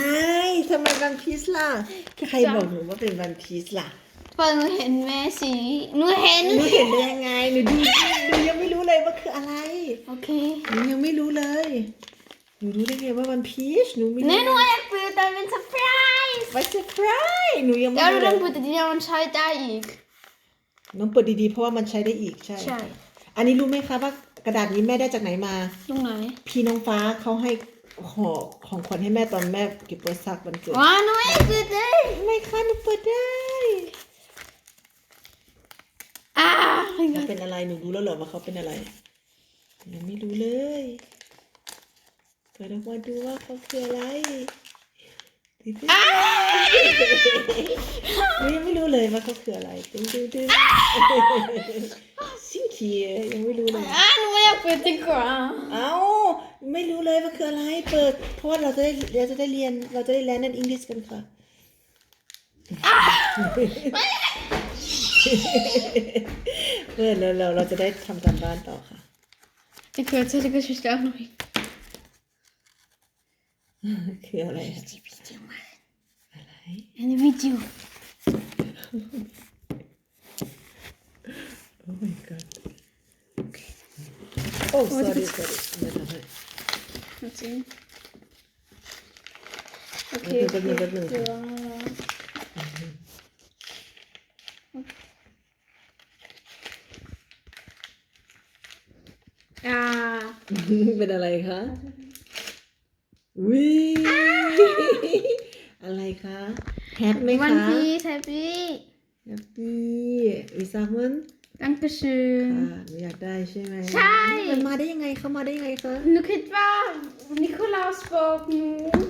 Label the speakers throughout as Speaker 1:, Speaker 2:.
Speaker 1: ไอ้ทำไมวันพีซล่ะ ใครบอกหนูว่าเป็นวันพีซล่ะ
Speaker 2: เปิดหนูเห็นแม่สีหนูเห็น
Speaker 1: หนูเห็นได้ยังไงหนูดูหนูยังไม่รู้เลยว่าคืออะไร
Speaker 2: โอเค
Speaker 1: หนูยังไม่รู้เลยหนูรู้ได้ไงว่าวันพีชหนูไม่รู้
Speaker 2: แน่หนูอยากเปิดแต่เป็นเซอร์ไพรส์
Speaker 1: ว่าเซอร์ไพรส์หนูยังไม่
Speaker 2: เดี๋ยว
Speaker 1: รู้
Speaker 2: เรา
Speaker 1: เล
Speaker 2: ต้อยงเปิดแต่ที่มันใช้ได้อีก
Speaker 1: น้องเปิดดีๆเพราะว่ามันใช้ได้อีกใช่
Speaker 2: ใช่
Speaker 1: อันนี้รู้ไหมคะว่ากระดาษนี้แม่ได้จากไหนมา
Speaker 2: ตรงไหน
Speaker 1: พี่น้องฟ้าเขาให้ ห่อของขวัญให้แม่ตอนแม่เก็บเปิดซักวันเกิด
Speaker 2: ว้าหนูอยากเปิดได้
Speaker 1: ไม่ค่ะหนูเปิดได้
Speaker 2: อ่า
Speaker 1: เขาเป็นอะไรหนูรู้แล้วเหรอว่าเขาเป็นอะไรยังไม่รู้เลยเปิดออกมาดูว่าเขาคืออะไรหนูยังไม่รู้เลยว่าเขาคืออะไรตึ้งตึ้งตึ้งสิ่งที่ยังไม่รู้เลย
Speaker 2: อ่าหนูอยากเปิดดีกว่า
Speaker 1: เอ้าไม่รู้เลยว่าคืออะไร เปิดเพราะว่าเราจะได้เราจะได้เรียนเราจะได้เรียนนั่นอังกฤษกันค่ะ เปิดแล้วเราเราจะได้ทำการบ้านต่อค่ะ
Speaker 2: Ich erzähle die Geschichte auch noch.
Speaker 1: คืออะไรอะ
Speaker 2: Die Video machen.
Speaker 1: อะไร
Speaker 2: Eine Video.
Speaker 1: Oh my god Oh sorry sorry ไม่ทำให้
Speaker 2: Mal sehen.
Speaker 1: แป๊บนึงแป๊บนึง
Speaker 2: Ja. Ja.
Speaker 1: เป็นอะไรคะวิอะไรคะแฮปไหมคะ
Speaker 2: One Piece, happy.
Speaker 1: แฮปปี้ วิซามัน
Speaker 2: Dankeschön.
Speaker 1: ค่ะหนูอยากได้ใช่ไหม
Speaker 2: ใช่
Speaker 1: มันมาได้ยังไงเขามาได้ยังไงคะ
Speaker 2: Nu kan det være Nikolaus bog nu.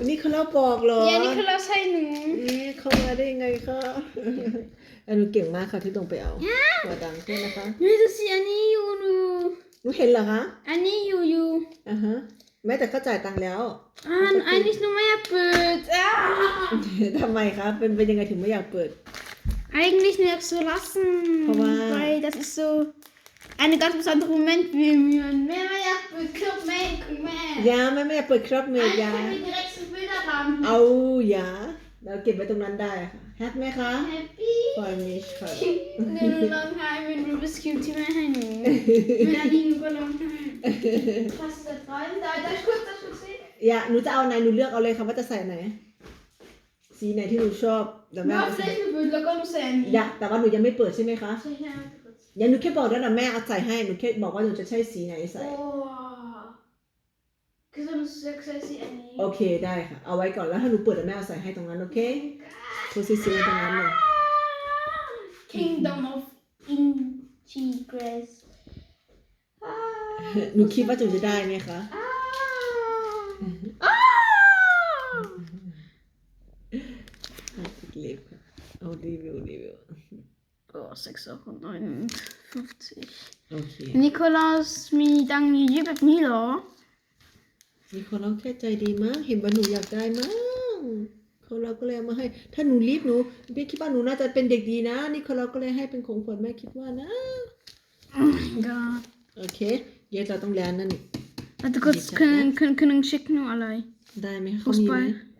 Speaker 1: นี่เขาเล่าบอกเหรอ
Speaker 2: Ja, Nikolaus har nu.
Speaker 1: นี่เขามาได้ยังไงคะอันหนูเก่งมากค่ะที่ตรงไปเอาหัวดังขึ้นนะคะ
Speaker 2: Nu er det siger Annie jo nu.
Speaker 1: หนูเห็นเหรอคะ
Speaker 2: Annie jo jo.
Speaker 1: อ่าฮะแม้แต่เขาจ่ายตังค์แล้ว
Speaker 2: Ah, eigentlich nur mehr Bild. Ah.
Speaker 1: ทำไมคะเป็นเป็นยังไงถึงไม่อยากเปิด
Speaker 2: Eigentlich nur so lassen.
Speaker 1: Aber-
Speaker 2: Weil das ist so eine ganz besondere Moment wie mir. Mehr, mehr, Club, mehr, mehr.
Speaker 1: ยาแม่ไม่อยากเปิดครับเม
Speaker 2: Eigentlich
Speaker 1: ยา
Speaker 2: können wir direkt so Bilder haben.
Speaker 1: เอายาเราเก็บไว้ตรงนั้นได้ค่ะแฮปไหมคะ
Speaker 2: Happy.
Speaker 1: ฟอยมิชค่ะ
Speaker 2: Nu lang har vi en Rubik's Cube til mig her nu. Men er lige nu går langt her. Pas det drømme. Der, der er sgu, der skulle se.
Speaker 1: ยาหนูจะเอาไหนหนูเลือกเอาเลยค่ะว่าจะใส่ไหน สีไหนที่หนูชอบแต่
Speaker 2: Nu
Speaker 1: แม่
Speaker 2: har
Speaker 1: เอา
Speaker 2: jeg
Speaker 1: ใส่
Speaker 2: flest med billeder, går nu sagde jeg
Speaker 1: อยากแต่ว่าหนูยังไม่เปิดใช่ไหมคะ
Speaker 2: Så her.
Speaker 1: ยังหนูแค่บอกแล้วนะแม่เอาใส่ให้หนูแค่บอกว่าหนูจะใช้สีไหนใส่
Speaker 2: Åh. Kan du så kan jeg se Annie?
Speaker 1: โอเคได้ค่ะ เอาไว้ก่อนแล้วถ้าหนูเปิดแล้วแม่เอาใส่ให้ตรงนั้นโอเคคุณซีซีตรงนั้นเลย
Speaker 2: Kingdom of Intigress. Ah.
Speaker 1: หนูคิดว่าจูจะได้ไหมคะ
Speaker 2: Ah. Ah.
Speaker 1: เล็บค่ะเอารีวิวรีวิว
Speaker 2: Åh, 659.
Speaker 1: โอเค
Speaker 2: Nikolaus, mi dang ni jubet ni lo.
Speaker 1: มีคนเราแค่ใจดีมาก เห็นว่าหนูอยากได้มากเขาเราก็เลยเอามาให้ ถ้าหนูรีบหนูพี่คิดว่าหนูน่าจะเป็นเด็กดีนะ นี่เขาเราก็เลยให้เป็นของขวัญแม่คิดว่านะ
Speaker 2: Oh my god.
Speaker 1: โอเค เดี๋ยวเราต้องเรียนนั่น
Speaker 2: Warte kurz, können, können, können schicken nur alle.
Speaker 1: ได้ไหมคะเขามีไหม
Speaker 2: Fußball.